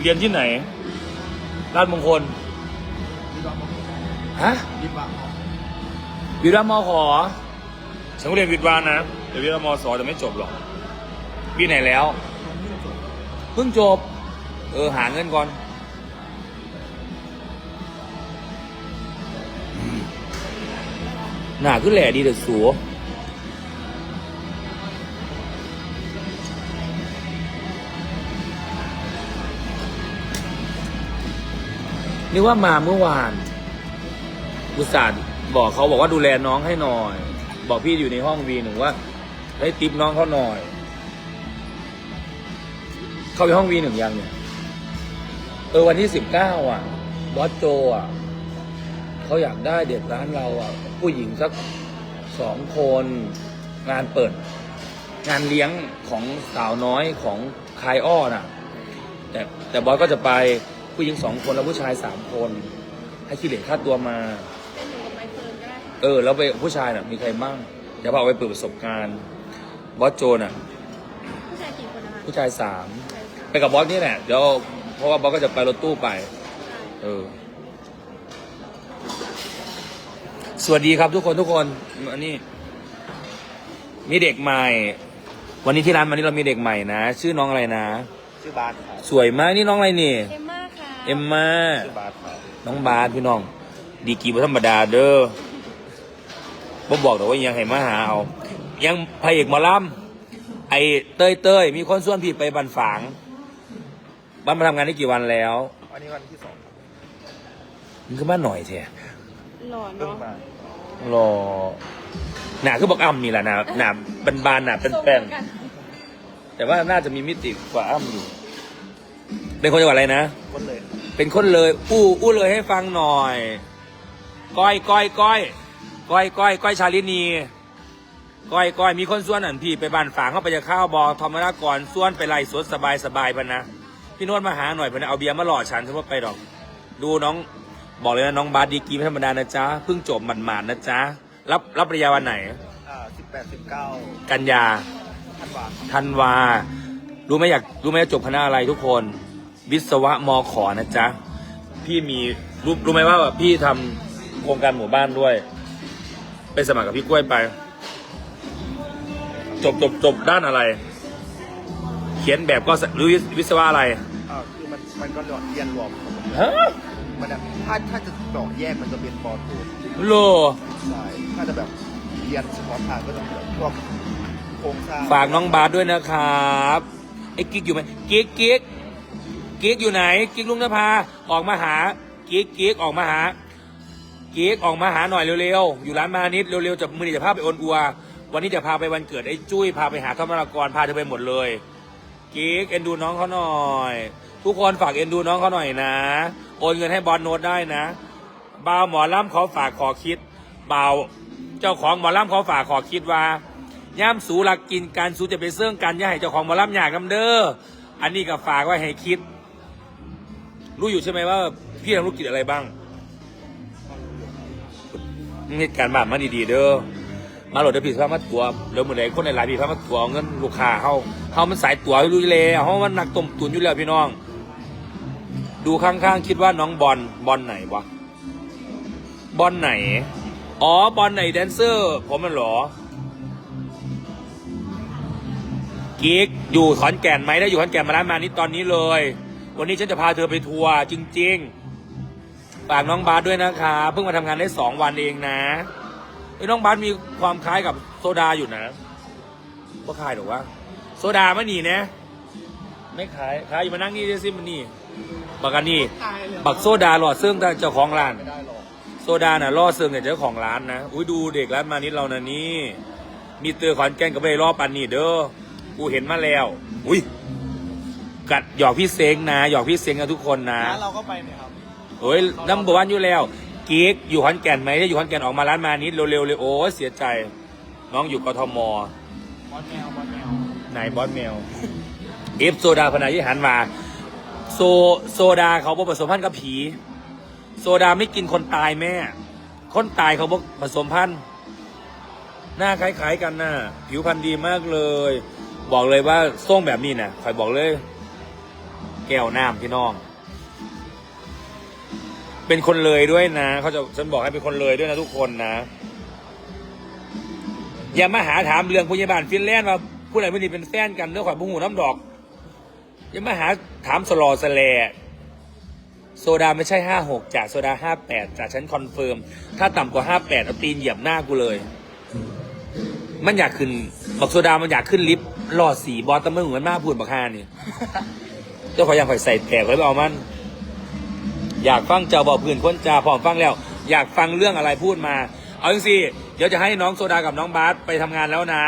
เรียนที่ไหนราชมงคลฮะดีกว่าวิรามอขอฉันก็เรียนวิทย์วานะแต่วิรามอสอจะไม่จบหรอกปีไหนแล้วเพิ่งจบ เออหาเงินก่อน หนาขึ้นแหล่ดีเด็ดสัว นึกว่ามาเมื่อวานอุตส่าห์บอกเขาบอกว่าดูแลน้องให้หน่อย บอกพี่อยู่ในห้องวีหนึ่งว่า ให้ติปน้องเขาหน่อย เข้าไปห้องวีหนึ่งยังเนี่ยเออวันที่สิบเก้าอะบอสโจอะเขาอยากได้เด็กร้านเราอะ ผู้หญิงสักสองคนงานเปิด งานเลี้ยงของสาวน้อยของคายอ้อน่ะ แต่แต่บอสก็จะไป ผู้หญิงสองคนแล้วผู้ชายสามคน ให้คิดเหรียญค่าตัวมา เป็นหนูกับใบเฟิร์นก็ได้เออ แล้วไปผู้ชายน่ะมีใครบ้างเดี๋ยวพาไปเปิดประสบการณ์บอสโจน่ะ ผู้ชายกี่คนนะคะผู้ชายสามใช่ไปกับบอสนี่แหละเดี๋ยวเพราะว่าบอสก็จะไปรถตู้ไป เออ สวัสดีครับทุกคนทุกคนอันนี้ มีเด็กใหม่ วันนี้ที่ร้านวันนี้เรามีเด็กใหม่นะ ชื่อน้องอะไรนะ ชื่อบาสครับสวยมากนี่น้องอะไรนี่ เอ็มม่าค่ะ เอ็มมาชื่อบาสครับน้องบาสพี่น้อง ดีกรีบ่ธรรมดาเด้อบ่บอกแต่ว่ายังให้มาหาเอา ยังพระเอกหมอลำไอ้เต้ยเต้ยมีคนส่วนพี่ไปบันฝางบ้านมาทำงานได้กี่วันแล้ววันนี้วันที่สองครับมันคือบ้านหน่อยเถอะหล่อเพิ่งเนาะมารอหนาคือบอกอ้ำนี่แหละหนาหนาบานบานๆหนาเป็นแป้นส่งกันๆแต่ว่าน่าจะมีมิติกว่าอ้ำอยู่ เป็นคนจังหวัดอะไรนะ คนเลย เป็นคนเลย อู้อู้เลยให้ฟังหน่อย ก้อยก้อยก้อยก้อยก้อยก้อยชาลินี ก้อยก้อยมีคนส่วนอันพี่ไปบ้านฝางเข้าไปจะข้าวบอธรรมนากรส่วนไปไล่สดสบายสบายพันนะพี่นวดมาหาหน่อยพันนะเอาเบียร์มาหล่อฉันฉันว่าไปดอก ดูน้องบอกเลยนะน้องบาสดีกรีไม่ธรรมดานะจ๊ะเพิ่งจบหมาดๆนะจ๊ะรับรับปริญญาวันไหนอ่าสิบแปดสิบเก้ากันยาธันวาคมธันวา รู้ไหมอยากรู้ไหมจะจบคณะอะไรทุกคน วิศวะมขอนะจ๊ะ พี่มีรู้รู้ไหมว่าแบบพี่ทำโครงการหมู่บ้านด้วย ไปสมัครกับพี่กล้วยไป จบจบจบด้านอะไร เขียนแบบก็สหรือวิวิศวะอะไรอ่าคือมันมันก็เรียนรวมครับผมฮะมันแบบถ้าถ้าจะเจาะแยกมันจะเป็นปอโทโล ใช่ถ้าจะแบบเรียนเฉพาะทางก็จะแบบพวกโครงสร้างฝากน้องบาสด้วยนะครับไอ้กิ๊กอยู่ไหมกิ๊กกิ๊ก กิ๊กอยู่ไหน กิ๊กลุงนภาออกมาหา กิ๊กกิ๊กออกมาหา กิ๊กออกมาหาหน่อยเร็วๆ อยู่ร้านมานิดเร็วๆจะมือจะพาไปโอนอัว วันนี้จะพาไปวันเกิดไอ้จุ้ยพาไปหาข้ามรกรพาเธอไปหมดเลย กิ๊กเอ็นดูน้องเขาหน่อย ทุกคนฝากเอ็นดูน้องเขาหน่อยนะ โอนเงินให้บอลโน้ตได้นะบ่าวหมอล่ำเขาฝากขอคิดบ่าวเจ้าของหมอล่ำเขาฝากขอคิดว่าย่ามสูหลักกินการสูจะไปเสื่องกันย่าให้เจ้าของหมาล่ำอยากกำเด้อ อันนี้ก็ฝากไว้ให้คิด รู้อยู่ใช่ไหมว่า พี่ทำธุรกิจอะไรบ้างเหตุการณ์บ้านมาดีๆเด้อ มาโหลดเดี๋ยวพี่พามาตัวเดี๋ยวมือไหนคนหลายๆพี่พามาตัวเงินลูกค้าเขาเขามันสายตัวรู้อยู่แล้วเขามันหนักต้มตุนอยู่แล้วพี่น้อง ดูข้างๆคิดว่าน้องบอลบอลไหนวะบอลไหน อ๋อบอลไหนแดนเซอร์ ผมมันหรอกิ๊กอยู่ขอนแก่นไหมถ้าอยู่ขอนแก่นมาร้านมานี่ตอนนี้เลย วันนี้ฉันจะพาเธอไปทัวร์จริงๆฝากน้องบาสด้วยนะคะ เพิ่งมาทำงานได้สองวันเองนะไอ้ยน้องบาสมีความคล้ายกับโซดาอยู่นะว่าคล้ายหรอวะโซดามันนี่นะ ไม่คล้ายคล้ายอยู่มานั่งนี่ดิซิมันนี่บักอันนี่บักโซดาหลอดเสื่องเจ้าของร้านไม่ได้หรอกโซดาน่ะล่อเซิงกับเจ้าของร้านนะอุ้ยดูเด็กร้านมานิดเรานะนี่มีเตือขอนแก่นก็ไม่ได้ล่อปันนี่เด้อกูเห็นมาแล้ว อุ้ย กัดหยอกพี่เซ้งนะ หยอกพี่เซ้งกันทุกคนนะร้านเราก็ไปเนี่ยครับเฮ้ยน้ำบวันอยู่แล้วกิ๊กอยู่ขอนแก่นไหมถ้าอยู่ขอนแก่นออกมาร้านมานิดเร็วๆเลยโอ้ยเสียใจ น้องอยู่กทมบอลแมวบอลแมวไหนบอสแมวเอฟโซดาพนายิหันมา โซโซดาเขาบอกผสมพันธุ์กับผี โซดาไม่กินคนตายแม่ คนตายเขาบอกผสมพันธุ์หน้าคล้ายๆกันน่ะผิวพรรณดีมากเลย บอกเลยว่าส่งแบบนี้นะ่ะคอยบอกเลยผ แก้วน้ำพี่น้อง เป็นคนเลยด้วยนะเขาจะฉันบอกให้เป็นคนเลยด้วยนะทุกคนนะ อย่ามาหาถามเรื่องพยาบาลฟินแลนด์ว่าผู้ใดผู้นี้เป็นแฟนกันเรื่องข่อยบุหูน้ำดอก อย่ามาหาถามสลอสแลโซดาไม่ใช่ห้าหกจากโซดาห้าแปดจากฉันคอนเฟิร์ม ถ้าต่ำกว่าห้าแปดเอาตีนเหยียบหน้ากูเลย มันอยากขึ้น บอกโซดามันอยากขึ้นลิฟต์รอสีบอสตะมึงเหมือนมาพูดบักฮานี่ จ้าขอยอยากข่อยใส่แตกไว้ไปเอามัน อยากฟังเจ้าบอกพื้นคนจาพร้อมฟังแล้ว อยากฟังเรื่องอะไรพูดมา เอาจริงๆเดี๋ยวจะให้น้องโซดากับน้องบาสไปทำงานแล้วนะ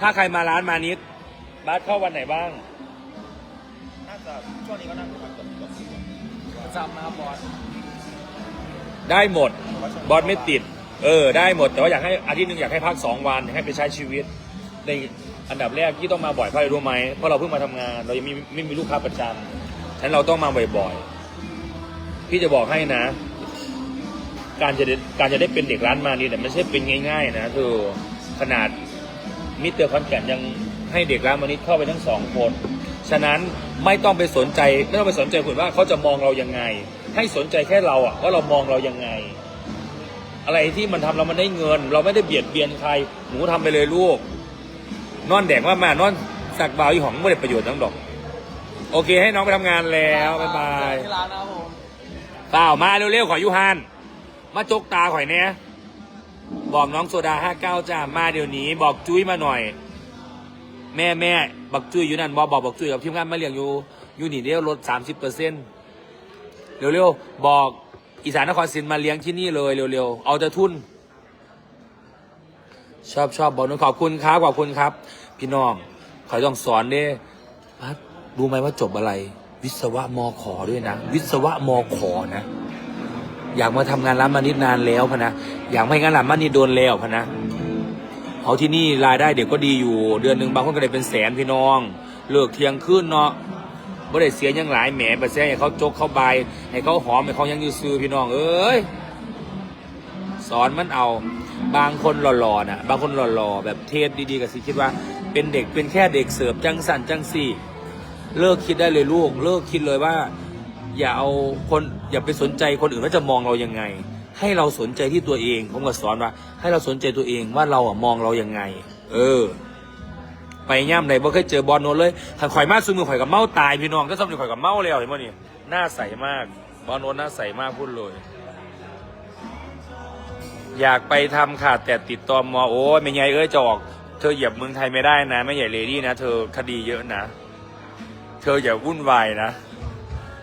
ถ้าใครมาร้านมานิดบาสเข้าวันไหนบ้าง น่าจะช่วงนี้ก็น่าจะประมาณเกือบเกือบสิบวันจำนะครับบอสได้หมดแต่ว่าช่วงนี้บอสไม่ติด เออ ได้หมด แต่ว่าอยากให้อาทิตย์หนึ่งอยากให้พักสองวันให้ไปใช้ชีวิตใน อันดับแรกที่ต้องมาบ่อยเพราะอะไรรู้ไหมเพราะเราเพิ่งมาทำงาน เรายังมีไม่มีลูกค้าประจำฉะนั้นเราต้องมาบ่อยๆพี่จะบอกให้นะ การจะได้การจะได้เป็นเด็กร้านมานี่แต่ไม่ใช่เป็นง่าย ๆ นะเธอขนาดมิเตอร์คอนแกนยังให้เด็กร้านมานี่เข้าไปทั้งสองคน ฉะนั้นไม่ต้องไปสนใจไม่ต้องไปสนใจคนว่าเขาจะมองเรายังไง ให้สนใจแค่เราอะว่าเรามองเรายังไง อะไรที่มันทำเรามันได้เงิน เราไม่ได้เบียดเบียนใครหนูทำไปเลยลูก นอนแดกว่ามานอนสักบาวอีหองไม่ได้ประโยชน์ทั้งดอก โอเคให้น้องไปทำงานแล้วบ๊ายบายที่ร้านนะครับผมเปล่ามาเร็วๆขอยูฮานมาจกตาข่อยเนี้ยบอกน้องโซดาห้าเก้าจ้ามาเดี๋ยวนี้ บอกจุ้ยมาหน่อย แม่แม่บักจุ้ยอยู่นั่นบอกบอกบอกจุ้ยกับทีมงานมาเลี้ยงอยู่อยู่นี่เดียวลดสามสิบเปอร์เซ็นต์เร็วๆบอกอีสานนครศรีมาเลี้ยงที่นี่เลยเร็วๆเอาแต่ทุน ชอบชอบบอกนุขอบคุณครับขอบคุณครับ พี่น้องขอยต้องสอนเด้พัดรู้ไหมว่าจบอะไร วิศวะมอขอด้วยนะ วิศวะมอขอนะ อยากมาทำงานร้านมานิดนานแล้วพะนะอยากไม่งานร้านมานิดโดนแล้วพะนะเอาที่นี่รายได้เดี๋ยวก็ดีอยู่ เดือนหนึ่งบางคนก็ได้เป็นแสนพี่น้อง เลิกเที่ยงคืนเนาะบ่ได้เสียยังหลายแหมไปแซ่ให้เขาจกเขาใบาให้เขาหอมให้เขายังยืดซื้อพี่น้องเอ้ยสอนมันเอา บางคนหล่อๆนะบางคนหล่อๆ แบบเทสดีๆกับสิคิดว่า เป็นเด็กเป็นแค่เด็กเสิร์ฟจังสันจังสี่ เลิกคิดได้เลยลูก เลิกคิดเลยว่า อย่าเอาคนอย่าไปสนใจคนอื่นว่าจะมองเรายังไง ให้เราสนใจที่ตัวเองผมก็สอนว่า ให้เราสนใจตัวเองว่าเราอะมองเรายังไง เออ ไปย่ำไหนบ่เคยเจอบอลโนเลยถ้าข่อยมาซื้อมือข่อยกับเมาตายพี่น้องก็สำหรับข่อยกับเมาแล้วเห็นมั้นี่หน้าใสมากบอลโนนหน้าใสมากพูดเลย อยากไปทำค่ะแต่ติดตอมอโอ้ยไม่ใหญ่เอ้ยจออก เธอเหยียบเมืองไทยไม่ได้นะ ไม่ใหญ่เลดี้นะเธอคดีเยอะนะ เธออย่าวุ่นวายนะ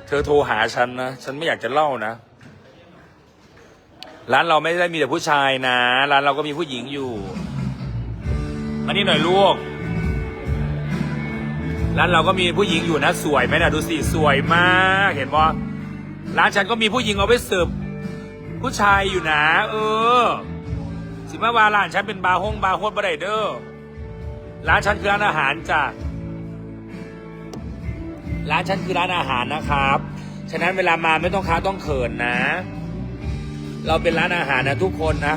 เธอโทรหาฉันนะ ฉันไม่อยากจะเล่านะ ร้านเราไม่ได้มีแต่ผู้ชายนะ ร้านเราก็มีผู้หญิงอยู่มานี่หน่อยลูก ร้านเราก็มีผู้หญิงอยู่นะ สวยไหมนะดูสิสวยมาก เห็นปะร้านฉันก็มีผู้หญิงเอาไปเสิร์ฟ ผู้ชายอยู่นะ เออ สิมาวาร้านฉันเป็นบาร์ฮงบาร์โฮสบาไดเดอร์ร้านฉันคือร้านอาหารจ้ะร้านฉันคือร้านอาหารนะครับ ฉะนั้นเวลามาไม่ต้องค้าต้องเขินนะ เราเป็นร้านอาหารนะทุกคนนะ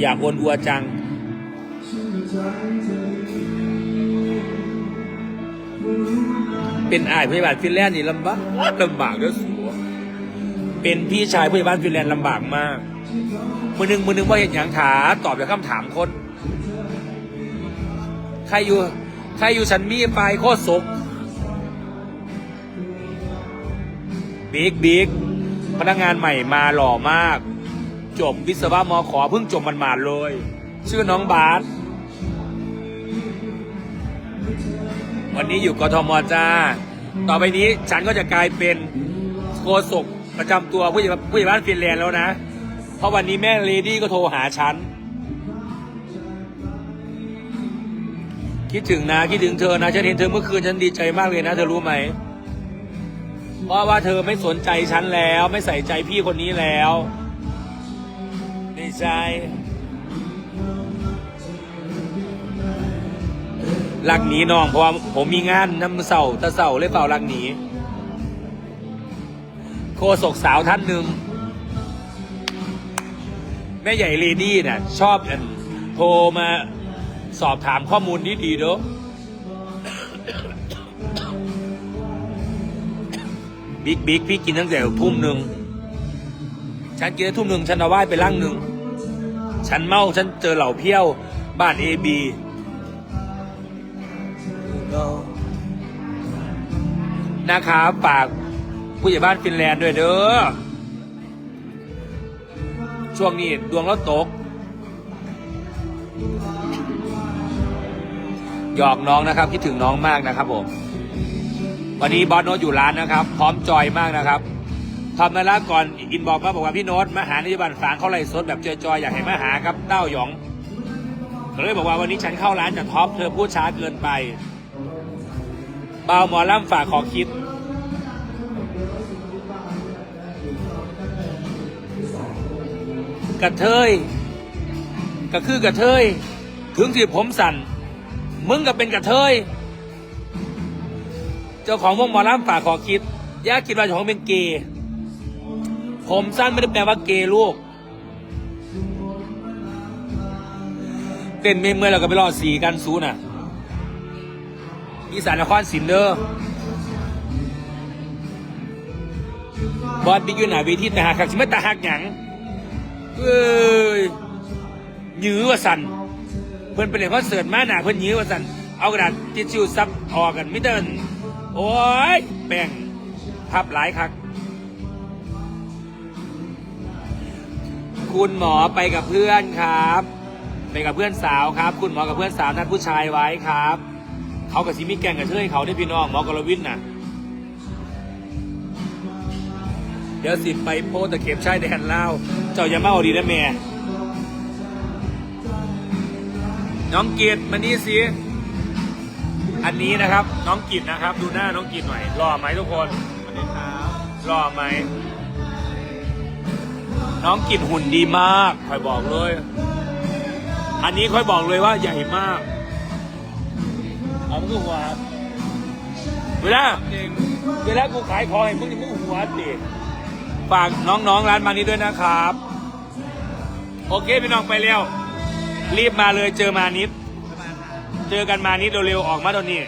อยากวนอัวจัง เป็นอายพยาบาลฟินแลนด์นี่ลำบากลำบากด้วย เป็นพี่ชายพยาบาลฟินแลนด์ลำบากมากมือหนึ่งมือหนึ่งว่าเห็นอย่างถาตอบจากคำถามคน ใครอยู่ ใครอยู่ฉันมีไฟโคตรสกบิ๊กบิ๊กพนักงานใหม่มาหล่อมาก จบวิศวะมอขอเพิ่งจบมันมาดๆเลย ชื่อน้องบาสวันนี้อยู่กทมจ้า ต่อไปนี้ฉันก็จะกลายเป็นโฆษก ประจำตัวผู้ใหญ่ผู้ใหญ่บ้านฟินแลนด์แล้วนะ เพราะวันนี้แม่เลดี้ก็โทรหาฉัน คิดถึงนะ คิดถึงเธอนะ ฉันเห็นเธอเมื่อคืนฉันดีใจมากเลยนะ เธอรู้ไหมเพราะว่าเธอไม่สนใจฉันแล้ว ไม่ใส่ใจพี่คนนี้แล้วดีใจหลักหนีน้องเพราะว่าผมมีงานน้ำเสาตะเสาเลยเปล่าหลักหนี คศกสาวท่านหนึ่งแม่ใหญ่เลดี้น่ะชอบอโทรมาสอบถามข้อมูลที่ดีเด้อบิ๊กบิ๊กพี่กินตั้งแต่ทุ่มหนึ่งฉันกินทุ่มหนึ่งฉันเอาไหว้ไปล่างหนึ่งฉันเมาฉันเจอเหล่าเพี้ยวบ้านเอบีนะครับฝาก ผู้ใหญ่บ้านฟินแลนด์ด้วยเด้อ ช่วงนี้ดวงเราตก หยอกน้องนะครับ คิดถึงน้องมากนะครับผม วันนี้บอสโนตอยู่ร้านนะครับ พร้อมจอยมากนะครับทำมาแล้วก่อนอินบอกมาบอกว่าพี่โน้ตมาหาในบันฝางเข้าไล่สดแบบจอยๆอยากให้มาหาครับเต้าหยองก็เลยบอกว่าวันนี้ฉันเข้าร้านจะท็อปเธอพูดช้าเกินไปเบาหมอล่ำฝากขอคิด กระเทยก็คือกระเทย ถึงที่ผมสั่น มึงก็เป็นกระเทย เจ้าของวงหมอลำฝากขอคิดย่าคิดว่าเจ้าของเป็นเกย์ผมสั้นไม่ได้แปลว่าเกย์ลูกเต้นเมื่อยเราก็ไปรอสีกันซูน่ะอีสานนครสินเดอร์บอสบิ๊กอยู่หนาเวีที่แต่หักขักสิไม่แต่หักหยัง เอ้ยหยื้อว่าสันเพื่อนไปเล่นคอนเสิร์ตมาหนาเพื่อนยื้อว่าสันเอากระดาษทิชชู่ซับออกกันไม่เดินโอ้ยแป้งพับหลายคักคุณหมอไปกับเพื่อนครับ ไปกับเพื่อนสาวครับ คุณหมอกับเพื่อนสาวนัดผู้ชายไว้ครับ เขากับซิมิแกงกับเทยเขาได้พี่น้องหมอกรวินน่ะ เดี๋ยวสิไปโพสตะเข็บชายแดนเล่าวเจ้าอย่ามาเอาดีนะแม่น้องเกียรติมานี่สิอันนี้นะครับ น้องกิจนะครับ ดูหน้าน้องกิจหน่อยหล่อไหมทุกคนสวัสดีครับหล่อไหม น้องกิจหุ่นดีมากคอยบอกเลย อันนี้คอยบอกเลยว่าใหญ่มากเอามึงหัวเวลาเวลากูขายของให้มึงนี่มึงหัวดิ ฝากน้องๆร้านมานี้ด้วยนะครับ โอเคพี่น้องไปเร็ว รีบมาเลยเจอมานิด เจอกันมานิดเร็วๆออกมาตอนนี้